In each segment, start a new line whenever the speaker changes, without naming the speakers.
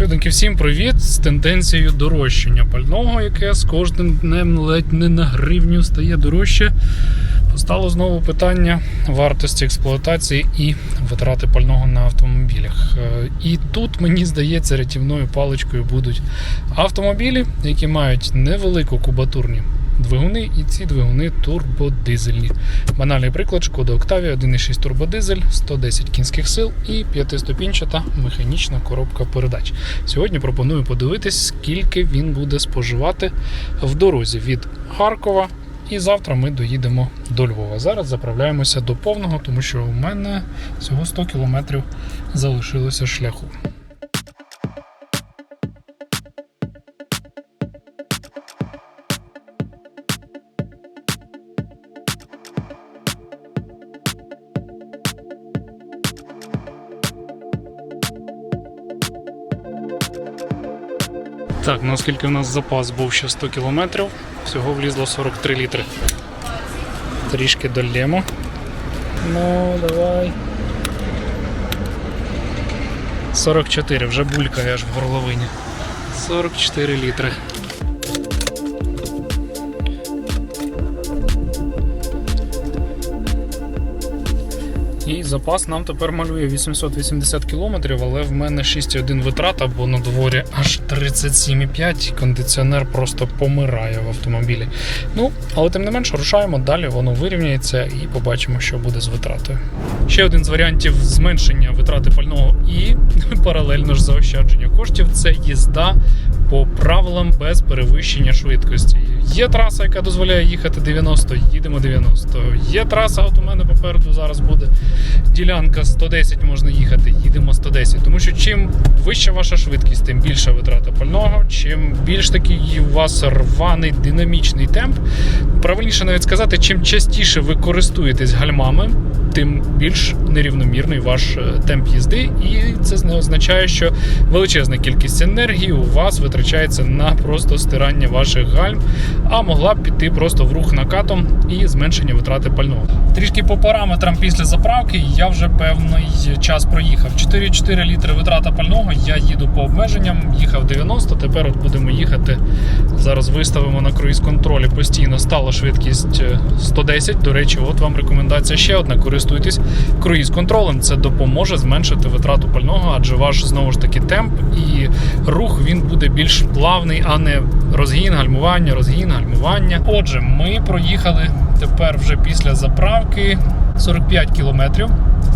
Люденьки, всім привіт! З тенденцією дорожчання пального, яке з кожним днем ледь не на гривню стає дорожче. Постало знову питання вартості експлуатації і витрати пального на автомобілях. Е, І тут, мені здається, рятівною паличкою будуть автомобілі, які мають невелику кубатурні двигуни, і ці двигуни турбодизельні. Банальний приклад шкода Octavia 1.6 турбодизель, 110 кінських сил і п'ятиступінчата механічна коробка передач. Сьогодні пропоную подивитись, скільки він буде споживати в дорозі від Харкова. І завтра ми доїдемо до Львова. Зараз заправляємося до повного, тому що у мене всього 100 кілометрів залишилося шляху. Так, наскільки в нас запас був ще 100 кілометрів, всього влізло 43 літри. Трішки долємо. Ну, давай. 44, вже булькає аж в горловині. 44 літри. І запас нам тепер малює 880 кілометрів, але в мене 6,1 витрата, бо на дворі аж 37,5 кондиціонер просто помирає в автомобілі. Ну, але тим не менш, рушаємо далі, воно вирівняється і побачимо, що буде з витратою. Ще один з варіантів зменшення витрати пального і паралельно ж заощадження коштів це їзда по правилам без перевищення швидкості. Є траса, яка дозволяє їхати 90, їдемо 90. Є траса, от у мене попереду зараз буде ділянка 110 можна їхати, їдемо 110. Тому що чим вища ваша швидкість, тим більша витрата пального, чим більш такий у вас рваний динамічний темп. Правильніше навіть сказати, чим частіше ви користуєтесь гальмами, тим більш нерівномірний ваш е, темп їзди, і це не означає, що величезна кількість енергії у вас витрачається на просто стирання ваших гальм, а могла б піти просто в рух накатом і зменшення витрати пального. Трішки по параметрам після заправки я вже певний час проїхав. 4,4 літри витрата пального. Я їду по обмеженням, їхав 90, тепер от будемо їхати. Зараз виставимо на круїз контролі постійно стала швидкість е, 110. До речі, от вам рекомендація ще одна. Користуйтесь круїз контролем. Це допоможе зменшити витрату пального, адже ваш знову ж таки темп і рух він буде більш плавний, а не розгін, гальмування, розгін, гальмування. Отже, ми проїхали тепер вже після заправки 45 кілометрів.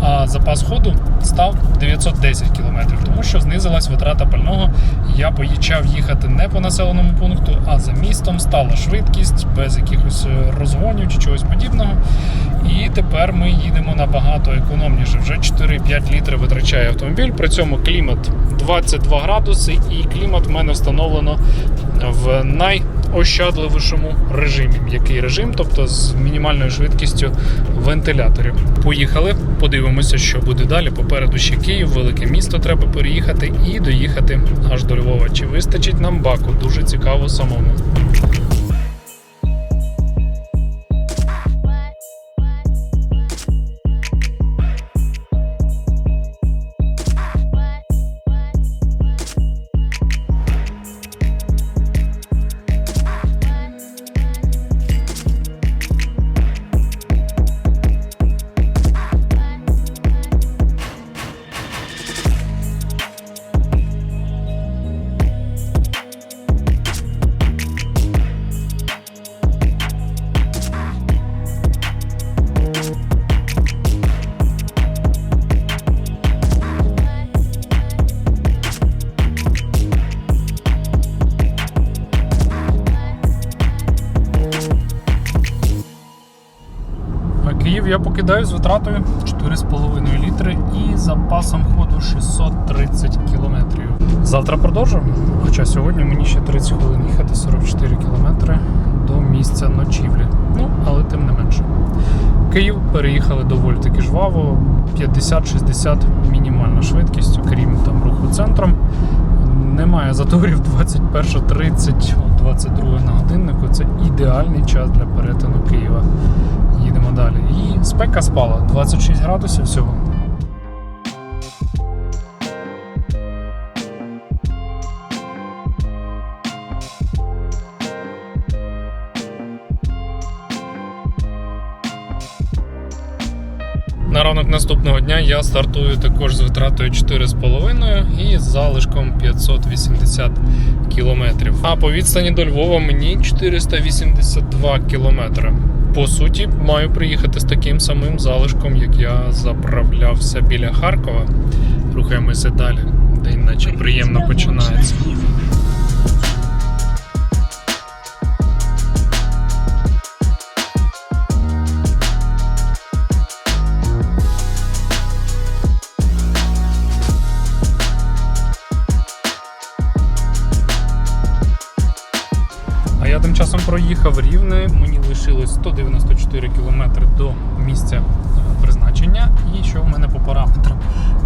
А запас ходу став 910 кілометрів, тому що знизилась витрата пального. Я почав їхати не по населеному пункту, а за містом стала швидкість без якихось е, розгонів чи чогось подібного. І тепер ми їдемо набагато економніше. Вже 4-5 літрів витрачає автомобіль. При цьому клімат 22 градуси, і клімат в мене встановлено в найощадливішому режимі. Який режим? Тобто з мінімальною швидкістю вентиляторів. Поїхали, подивимося, що буде далі. Попереду ще Київ, велике місто треба переїхати і доїхати аж до Львова. Чи вистачить нам баку? Дуже цікаво самому. Київ з витратою 4,5 літри і запасом ходу 630 кілометрів. Завтра продовжуємо. Хоча сьогодні мені ще 30 хвилин їхати 44 кілометри до місця ночівлі. Ну, але тим не менше. Київ переїхали доволі таки жваво. 50-60 мінімальна швидкість, окрім там руху центром. Немає заторів 21.30, 22 на годиннику це ідеальний час для перетину Києва. Їдемо далі. І спека спала 26 градусів всього. На ранок наступного дня я стартую також з витратою 4,5 і з залишком 580 кілометрів. А по відстані до Львова мені 482 кілометри. По суті, маю приїхати з таким самим залишком, як я заправлявся біля Харкова. Рухаємося далі. День наче приємно починається. Я тим часом проїхав рівне. Мені лишилось 194 кілометри до місця е, призначення. І що в мене по параметрам?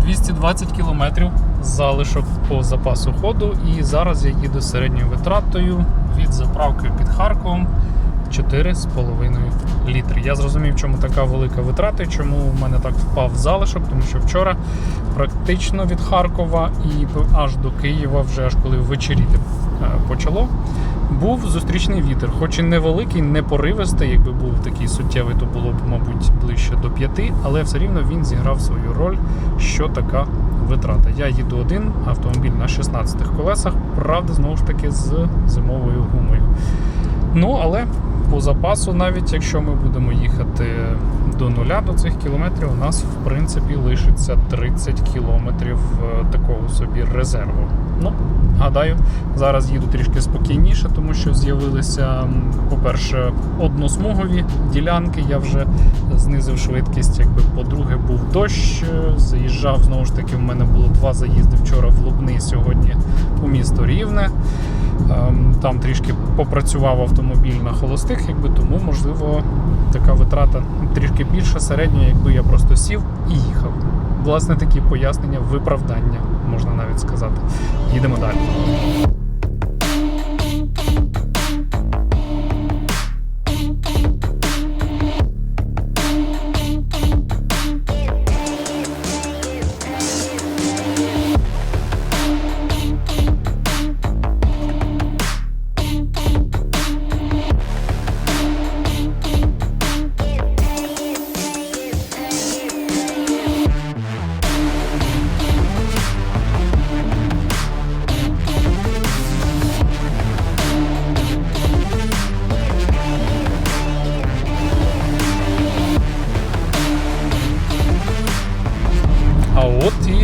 220 кілометрів залишок по запасу ходу. І зараз я їду середньою витратою від заправки під Харковом 4,5 літри. Я зрозумів, чому така велика витрата, і чому в мене так впав залишок, тому що вчора практично від Харкова і аж до Києва, вже аж коли вечеріти е, почало. Був зустрічний вітер, хоч і невеликий, не поривистий, якби був такий суттєвий, то було б, мабуть, ближче до п'яти, але все рівно він зіграв свою роль, що така витрата. Я їду один, автомобіль на 16 колесах, правда, знову ж таки, з зимовою гумою. Ну, але по запасу, навіть якщо ми будемо їхати до нуля до цих кілометрів, у нас в принципі лишиться 30 кілометрів е, такого собі резерву. Ну, гадаю, зараз їду трішки спокійніше, тому що з'явилися, по-перше, односмугові ділянки. Я вже знизив швидкість. Якби по-друге, був дощ. е, Заїжджав знову ж таки. В мене було два заїзди вчора в Лубни, сьогодні у місто Рівне. Ем, Там трішки попрацював автомобіль на холостих, якби тому, можливо, така витрата трішки більша середньої, якби я просто сів і їхав. Власне, такі пояснення, виправдання, можна навіть сказати. Їдемо далі.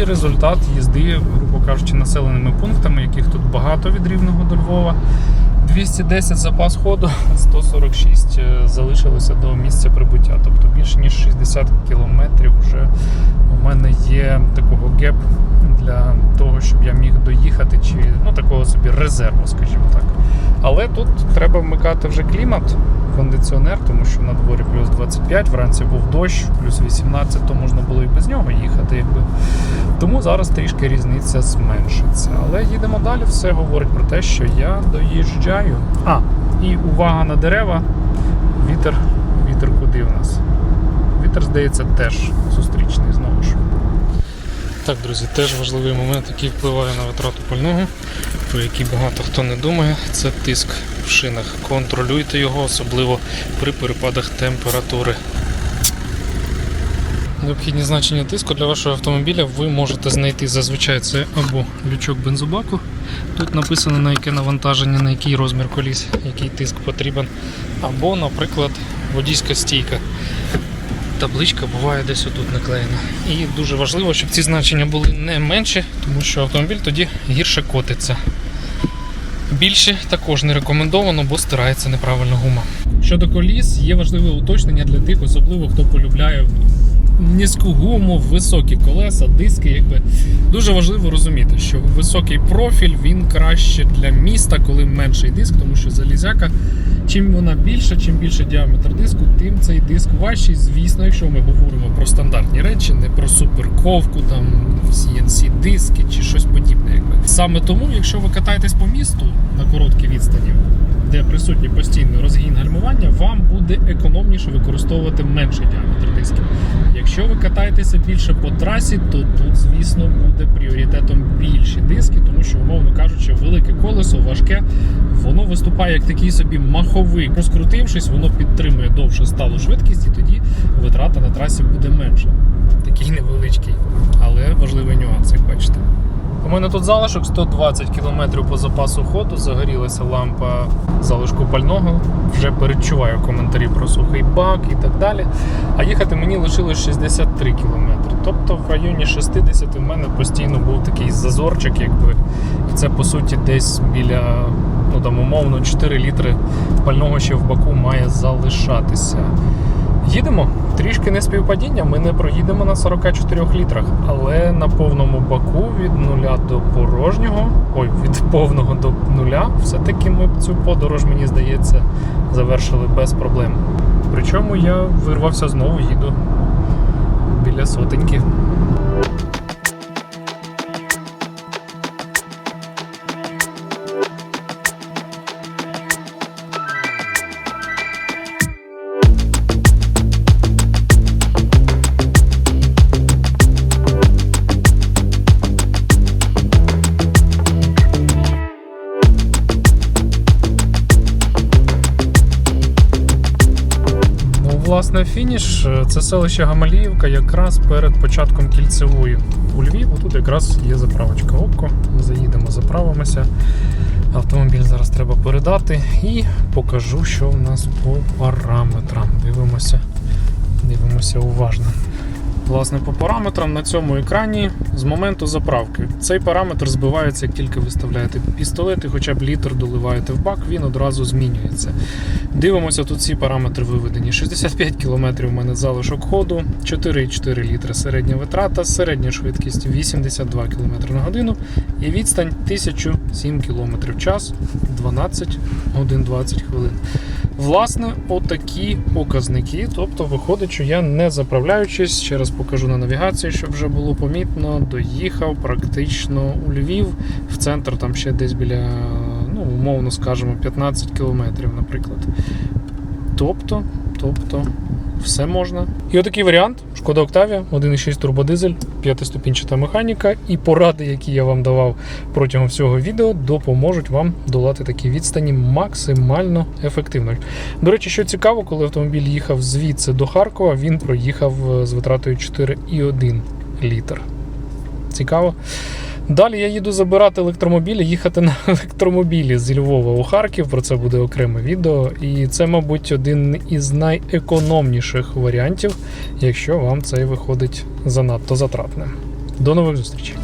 І результат їзди, грубо кажучи, населеними пунктами, яких тут багато від Рівного до Львова. 210 запас ходу, 146 е, залишилося до місця прибуття. Тобто більше ніж 60 кілометрів вже у мене є такого геп для того, щоб я міг доїхати, чи ну такого собі резерву, скажімо так. Але тут треба вмикати вже клімат, кондиціонер, тому що на дворі плюс 25, вранці був дощ, плюс 18, то можна було і без нього їхати, якби. Тому зараз трішки різниця зменшиться. Але їдемо далі, все говорить про те, що я доїжджаю. А, і увага на дерева. Вітер, вітер куди в нас? Вітер, здається, теж зустрічний знову ж. Так, друзі, теж важливий момент, який впливає на витрату пального, про який багато хто не думає, це тиск шинах. Контролюйте його, особливо при перепадах температури. Необхідні значення тиску для вашого автомобіля ви можете знайти зазвичай це або лючок бензобаку. Тут написано на яке навантаження, на який розмір коліс, який тиск потрібен, або, наприклад, водійська стійка. Табличка буває десь отут наклеєна. І дуже важливо, щоб ці значення були не менші, тому що автомобіль тоді гірше котиться. Більше також не рекомендовано, бо стирається неправильно гума. Щодо коліс, є важливе уточнення для тих, особливо хто полюбляє низьку гуму, високі колеса, диски. Якби дуже важливо розуміти, що високий профіль він краще для міста, коли менший диск, тому що залізяка, чим вона більша, чим більше діаметр диску, тим цей диск важчий. Звісно, якщо ми говоримо про стандартні речі, не про суперковку, там CNC диски чи щось подібне. Якби саме тому, якщо ви катаєтесь по місту на короткі відстані, де присутній постійний розгін гальмування, вам буде економніше використовувати менший діаметр дисків. Якщо ви катаєтеся більше по трасі, то тут, звісно, буде пріоритетом більші диски, тому що, умовно кажучи, велике колесо важке, воно виступає як такий собі маховик. Розкрутившись, воно підтримує довше сталу швидкість, і тоді витрата на трасі буде менша. Такий невеличкий, але важливий нюанс, як бачите. У мене тут залишок 120 км по запасу ходу, загорілася лампа залишку пального. Вже передчуваю коментарі про сухий бак і так далі. А їхати мені лишилось 63 км. Тобто в районі 60 в мене постійно був такий зазорчик, якби. І це по суті десь біля, ну там умовно, 4 літри пального ще в баку має залишатися. Їдемо. Трішки не співпадіння, ми не проїдемо на 44 літрах, але на повному баку від нуля до порожнього, ой, від повного до нуля, все-таки ми цю подорож, мені здається, завершили без проблем. Причому я вирвався знову, їду біля сотеньки. Власне, фініш це селище Гамаліївка якраз перед початком кільцевої у Львів. Тут якраз є заправочка Опко. Ми Заїдемо, заправимося. Автомобіль зараз треба передати і покажу, що в нас по параметрам. Дивимося, дивимося уважно. Власне, по параметрам на цьому екрані з моменту заправки. Цей параметр збивається, як тільки виставляєте пістолет і хоча б літр доливаєте в бак, він одразу змінюється. Дивимося, тут ці параметри виведені. 65 км у мене залишок ходу, 4,4 літри середня витрата, середня швидкість 82 км на годину і відстань 1007 км в час, 12 годин 20 хвилин. Власне, отакі показники. Тобто, виходить, що я не заправляючись, ще раз покажу на навігації, щоб вже було помітно, доїхав практично у Львів, в центр там ще десь біля, ну, умовно скажемо, 15 кілометрів, наприклад. Тобто, тобто, все можна. І отакий варіант: Шкода Октавія, 1,6 турбодизель, п'ятиступінчата механіка, і поради, які я вам давав протягом всього відео, допоможуть вам долати такі відстані максимально ефективно. До речі, що цікаво, коли автомобіль їхав звідси до Харкова, він проїхав е, з витратою 4,1 літр. Цікаво. Далі я їду забирати електромобілі, їхати на електромобілі з Львова у Харків. Про це буде окреме відео. І це, мабуть, один із найекономніших варіантів, якщо вам це виходить занадто затратним. До нових зустрічей!